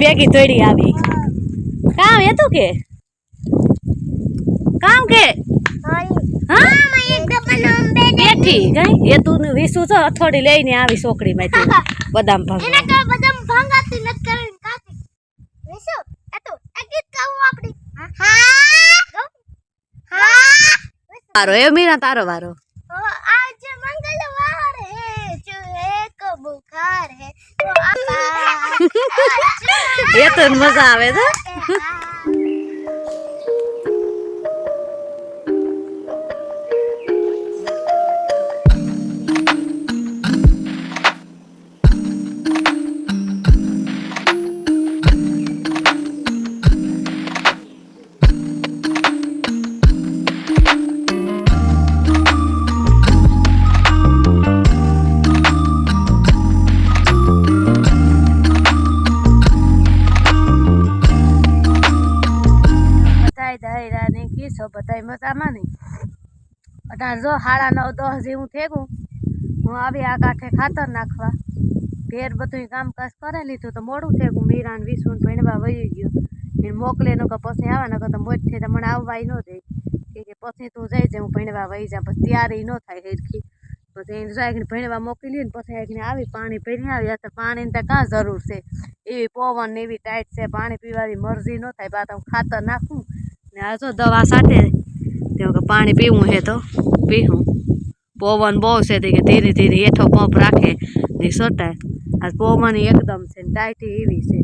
ભેગી તોડી આવી. કામ એ તું કે? કામ કે? બેઠી ગઈ. એ લઈને આવી છોકરી બદામ ભાગ. બદામ તારો વારો. बुखार है तो आप એ તો મજામાં નહીં. અઢારસો સાડા નવ, દસ જેવું થયું હું આવી આ કાંઠે ખાતર નાખવા. ઘેર બધું કામકાજ કરી લીધું તો મોડું થયું મીરાન, વિસુન ભણવા વહી ગયો. એને મોકલે નો કે પછી આવે ને તો મોટથી તો મને આવવાય ન દે. કે પછી તું જઈ જાય હું ભણવા વહી જા પછી તૈયારી ન થાય હેરખી. પછી એને જાય ભણવા મોકલી ને, પછી એકને આવી પાણી ભરી આવી. તો પાણીની તો કાં જરૂર છે? એવી પવન એવી ટાઈટ છે, પાણી પીવાની મરજી ન થાય. બાદ હું ખાતર નાખું ને આ જો દવા સાથે તેઓ કે પાણી પીવું હે તો પીવું પવન બહુ છે તે કે ધીરે ધીરે હેઠો પંપ રાખે ને સટાય આ પવન એકદમ છે ને ટાઈટી એવી છે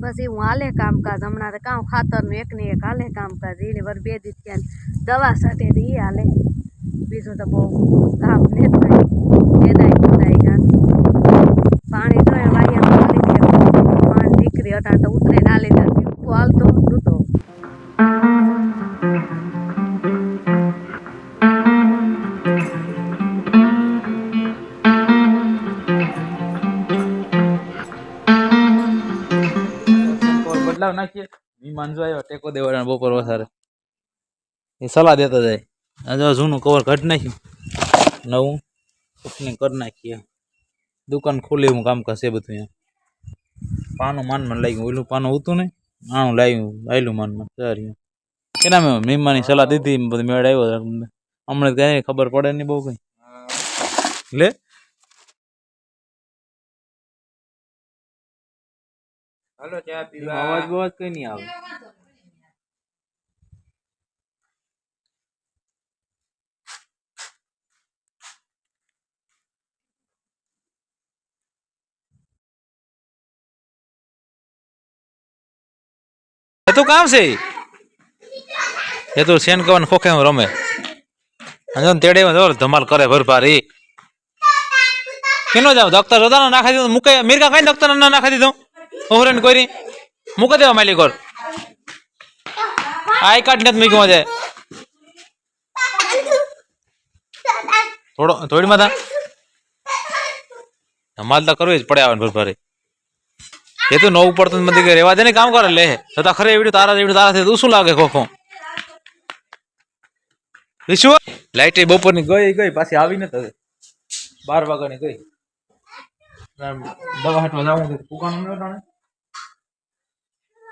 બસ એવું હાલે કામકાજ હમણાં તો કામ ખાતરનું એક ને એક હાલે કામકાજ એને વર બે દી ત્યાં દવા સાથે તો એ હાલે બીજું તો બહુ કામ ને થાય બેદાય બધાય ગાન પાણી તો એ વાયા પાણી નીકળી અટાણ તો ઉતરે ના લીધે પીપો હાલતો નહોતો નાખીએ. વિમાન જો આવ્યો, ટેકો દેવાના બપોર વધારે. એ સલાહ દેતા જાય. આ જૂનું કવર કાઢી નાખ્યું. નવું. ઓપનિંગ કરી નાખીએ. દુકાન ખોલી, હું કામ કરશે બધું અહીંયા. પાનું માનમાં લાગ્યું, ઓલું પાનું હતું ને? આનું લાવ્યું આયલું માનમાં. સારું કેના મેં મહેમાની સલાહ દીધી બધું મેળ આવ્યો. હમણાં કઈ ખબર પડે નહીં બહુ કંઈ. લે? હાલો ચા એમાં અવાજ બવાજ કઈ નહીં આવે એ તો કામ છે એ તો સેન કવન ખોખે હું રમે અને જો ને તેડે જો ધમાલ કરે ભરભારી કેનો જાવ ડોક્ટર હતા નાખી દીધું મૂકે મીરકા કઈ ડોક્ટર ના નાખી દીધું ઓહરન કોઈ મૂકો દેવા માલી કોર આઈ કાર્ડ નથી મૂક્યો છે. થોડો, થોડી માતા. ધમાલ તો કરવી જ પડે આવે ભરભારી એ તો નવું પડતું મને કે રેવા દે ને કામ કરે, લે. તો તા ખરે એવડું તારા એવડું તારા તું શું લાગે ખોખો? વિશુ લાઈટ બપોરની ગઈ ગઈ, પાછી આવી ને હવે. બાર વાગ્યાની ગઈ. દવા હાટવા જવું કુકાનું ન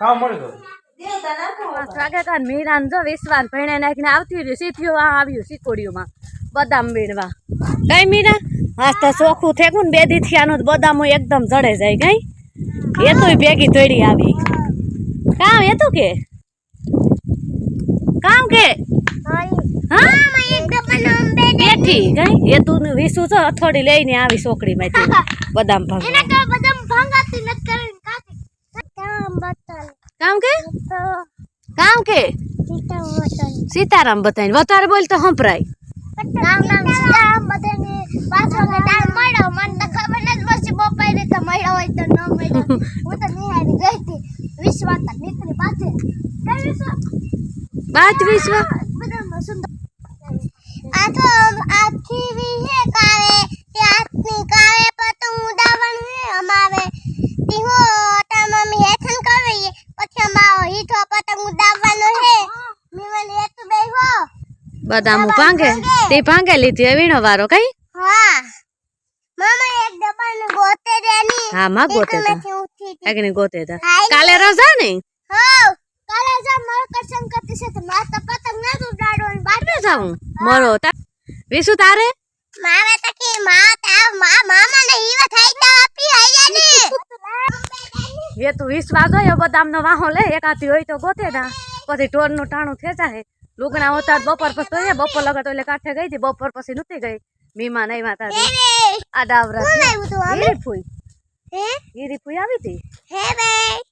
જાણે કામ મળે તો પાંચ મીરાન. જો વિશ્વાન ભણે નાખીને આવતી રહ્યું સીથીઓ આ આવ્યું સિકોડીઓમાં બદામ વીણવા. કઈ મીરા હા તો ચોખ્ખું થેકું ને બે દીથી આનું બદામો એકદમ જડે જાય કઈ એ તો ભેગી તોડી આવી. કામ એ તો કે? કામ કે? હા? બેઠી કઈ એ તું વિસુ છો અથોડી લઈને આવી છોકરી માંથી બદામ ભાગ કામ કે? કામ કે? સીતારામ બતાવીને વધારે બોલ તો સંભળાય. નામ નામ સીતારામ તો પાંચ વાગે ટાઈમ મળ્યો મને તો ખબર નથી પછી બપોરે તો મળ્યો હોય તો ન મળ્યો હું તો નિહાળી ગઈ હતી વિશ્વાસ નીકળી પાસે કઈ વિશ્વાસ બાત વિશ્વ બધામાં સુંદર આ તો આખી વિહે કાવે તે આખની કાવે પતંગ ઉડાવવાનું હે અમારે તીહો તમામ હેથન કરવી પછી અમારો હીઠો પતંગ ઉડાવવાનો હે મીવન હેતુ બેહો બદામ ભાંગે? તે ભાંગે લીધી વીણો વારો કઈ? હા. માં ગોતે. આગળ ગોતે કાલે રજા ને? મારે ના મરો વિશુ તારે? માવે તો કે મા તા મા મામા ને ઈવા થઈ તો આપી આયા ને. એ તું વિશ્વાસ હોય બદામનો વાહો લે એકાથી હોય તો ગોતે દા. પછી ઢોરનું ટાણું ખેંચાય. લુગણા હોતા બપોર પછી તો બપોર લગા તો એટલે કાંઠે ગઈ હતી બપોર પછી નહોતી ગઈ. મીમા નહીં માતા આ ડાવરા કોણ આવ્યું તું અમે હીરી ફૂઈ. હે? ફૂઈ આવી હતી?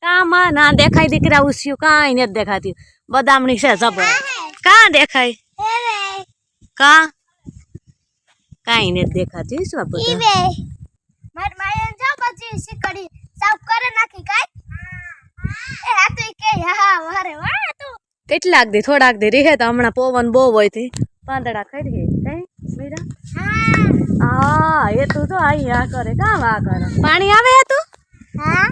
કામાં ના દેખાય દીકરા ઉસ્યું કાંઈ નથી દેખાતી. બદામણી છે જબર. કાં દેખાય? કા? કાંઈ નથી દેખાતી શું આ બધા? બે માયન જો પછી શીકડી સાફ કરે નાખી કાઈ? એ હા તું કે હા વારે કેટલાક દી થોડાક દી રીહે તો હમણાં પવન બહુ હોયથી પાંદડા ખરી કઈ? મીરા? હા. એ તું તો અહીંયા આ કરે કામ આ કરે? પાણી આવે હે તું? હા.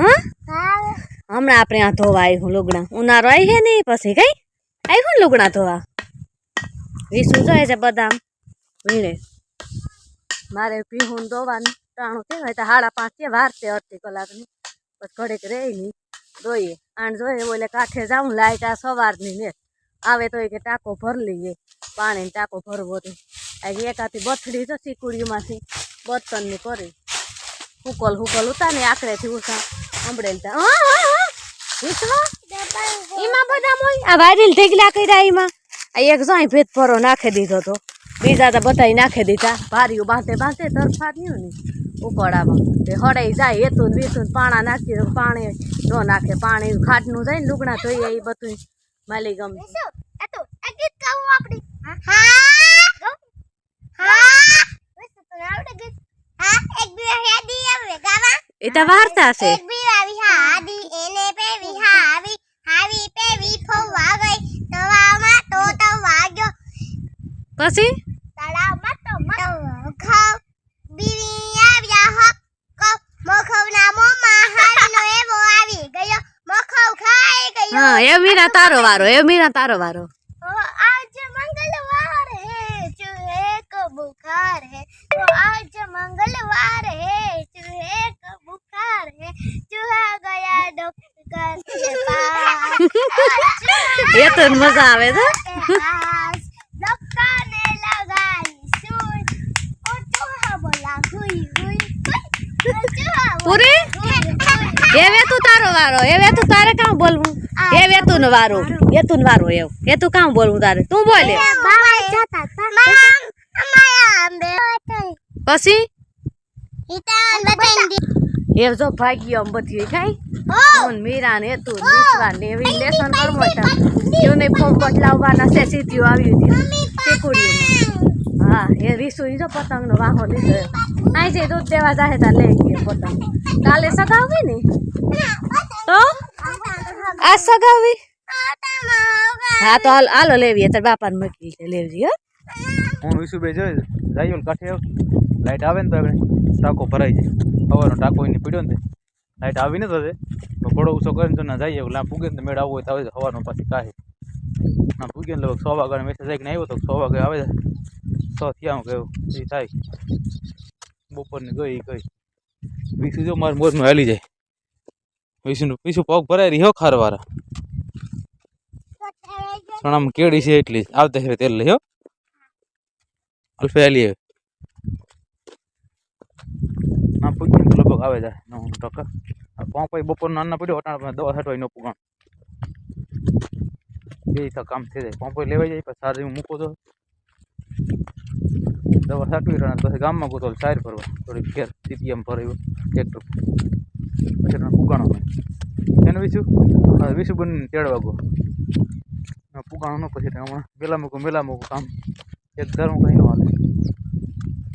હા? હા. હમણાં આપણે આ ધોવા આવ્યું લુગડા. ઉનાળો આવી હે નહીં પછી કઈ? આવ્યું લુગડા ધોવા? વિસુ જોઈએ છે બદામ. વીણે. મારે પીહું ધોવાનું ટાણું હોય તો સાડા પાંચ વાર તે અડધી કલાકની. પછી ઘડીક રહી નહીં. ધોઈએ આણ જોઈએ બોલે કાંઠે જાઉં લાઈટ આ સવારની ને. આવે તો કે ટાંકો ભર લઈએ. પાણીને ટાંકો ભરવો તો. આ એકાથી બથડી તો ચીકુડીમાંથી બર્તનની કરી. હુકલ હુકલ ઉતા ને આખરેથી ઉતા. હંભળેલ તા. એમાં બધા મોય આ વાયરલ ઢેગલા કર્યા એમાં. આ એક જાય ભેદ ભરો નાખી દીધો તો. બીજા તો બધા નાખી દીધા. ભારીયું બાંધે બાંધે તરફા થયું ને ઉકળામાં. તે હડાઈ જાય એતું બીતું પાણા નાખી પાણી ન નાખે પાણી ખાટનું જાય ને લુગણા ધોઈએ એ બધું માલી ગમે એ તો વાર્તા છે. એક મખવ બીવી આવ્યા હક કપ મખવના મોમાં હારીનો એવો આવી ગયો. મખવ ખાઈ ગયો. હા એ મીરા તારો વારો એ મીરા તારો વારો. આજ મંગળવાર હે ચૂહે કો બુખાર હે. તો આજ મંગળવાર હે ચૂહે કો બુખાર હે. ચૂહા ગયા ડોક્ટર કે પાસ એ તો મજા આવે છે. हुई એ વેતું તારો વારો એ વેતું તારે કામ બોલવું? એ વેતું નો વારો વેતું વારો એવ. એ તું કામ બોલવું તારે? તું બોલે. પછી? એ જો ભાગ્ય આમ બધી ખાઈ ફોન મીરા ને તું વિશ્વા ને એવી લેસન કરવો હતા યુનિફોર્મ બદલાવવાના છે સીધીઓ આવી હતી. હા, એ રીસુ જો પતંગ નો વાહો લીધો કાંઈ જે દૂધ દેવા જાહે તા લઈ ગયો પતંગ. કાલે સગાવી ને? તો? આ સગાવી હા, તો હાલ, હાલો લેવીએ તાર બાપાને મૂકી લે લેવી હો. હું વિશુભાઈ જોઈ જાય કાઠે લાઈટ આવે ને તો આપણે ટાંકો ભરાઈ જાય. સવારનો ટાંકો એને પીડ્યો ને. લાઈટ આવી ને તો. ઘોડો ઉછો કરીને તો ના જઈએ આમ પૂગે ને મેળ આવવો હોય તો આવે છે, સવારનો પાછી કાહે. ના પૂગે ને લગભગ સો વાગ્યાનો મેસેજ આવીને આવ્યો તો સો વાગે આવે છે થયા કહ્યું એ થાય. બપોરની ગઈ ગઈ. વિશુ જો મારે મોજમાં હાલી જાય. વિશુનું વિશુ પગ ભરાય રહી હો ખારવાળા પણ કેળી છે એટલી. આવતા છે તેલ લઈ હો. અલ્ફે આવે ના પૂછ્યું લગભગ આવે જાય. નવ ટકા. પાંપાઈ બપોર અન્ન પડ્યો અટાણ દવા છાંટવાય નો પૂગણ. બે કામ થઈ જાય. પાંપાઈ લેવાઈ જાય પછી સારી મૂકો તો. દવા સાટવી રહ્યા પછી ગામમાં ગોતો સાર ભરવા. થોડીક ઘેર સીટી એમ ભરાયું ટ્રેક્ટર. પછી એને એને વિશું? વિશું બંને તેડવા ગો પુગાણો ન પછી હમણાં મેલા મૂકું મેલા મૂકું કામ. એક ધર્મ કંઈ ન હાલે.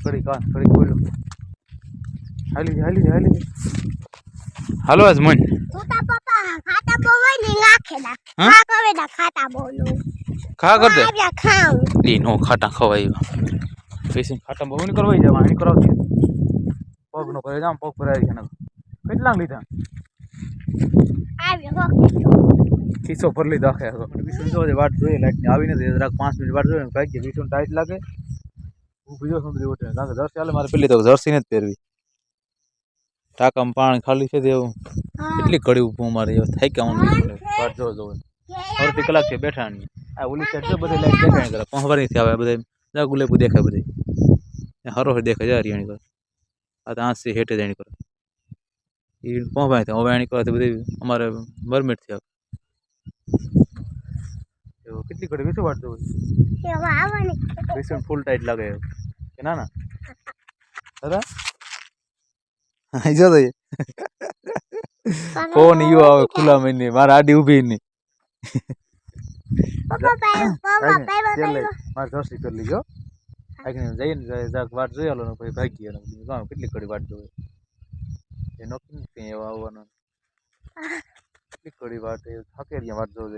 ઘડી કાન ઘડી બોલ્યો. હાલી હાલી હાલી. હાલો આજ મન. ખાતા ખાતા બોલું. ખા કર દે નો ખાટા ખવાય પૈસા ખાટા બહુ નહીં કરવાય જવા અહીં કરાવતી પગ નો કરે જામ પગ ભરાય છે ને કેટલા લીધા? ખીસો ભર લીધો આખે વિષ્ણુ જો વાટ જોઈએ લાઈટ આવી નથી જરાક પાંચ મિનિટ વાટ જોઈએ કે વિષ્ણુ ટાઈટ લાગે. હું બીજો સમજી ઉઠે કારણ કે જર્સી હાલે મારે પેલી તો જર્સી ને જ પહેરવી. ટાંકામાં પાણી ખાલી છે તેવું કેટલી કડી ઊભું મારે થાય કે હું વાત જોવા જો અડધી કલાકથી બેઠા ની આ ઓલી સાઈડ છે બધે લાઈટ દેખાય કરે પહોંચવાની આવે બધે. જા ગુલેબુ દેખાય બધે. હરો દેખાય જાય હરિયાણી કરે આ તો આંસી હેઠે જાણી કરે એ પહોંચવાની તો હવે એની કરે બધી અમારે મરમેટથી એવું કેટલી ઘડી વીસું વાટતું હોય વીસું ફૂલ ટાઈટ લાગે કે ના ના? દાદા? હા જો ફોન યો આવે ખુલ્લા મહિને. મારા આડી ઊભી નહીં. મારે દોસ્તી કરી લીધો આગળ જઈને જરાક વાટ જોઈ આલો ને પછી ભાગી ગયો ને ગામ કેટલી ઘડી વાટ જોવે? એ નક્કી નથી એવા આવવાનો. કેટલી ઘડી વાટ એ વાટ જોવે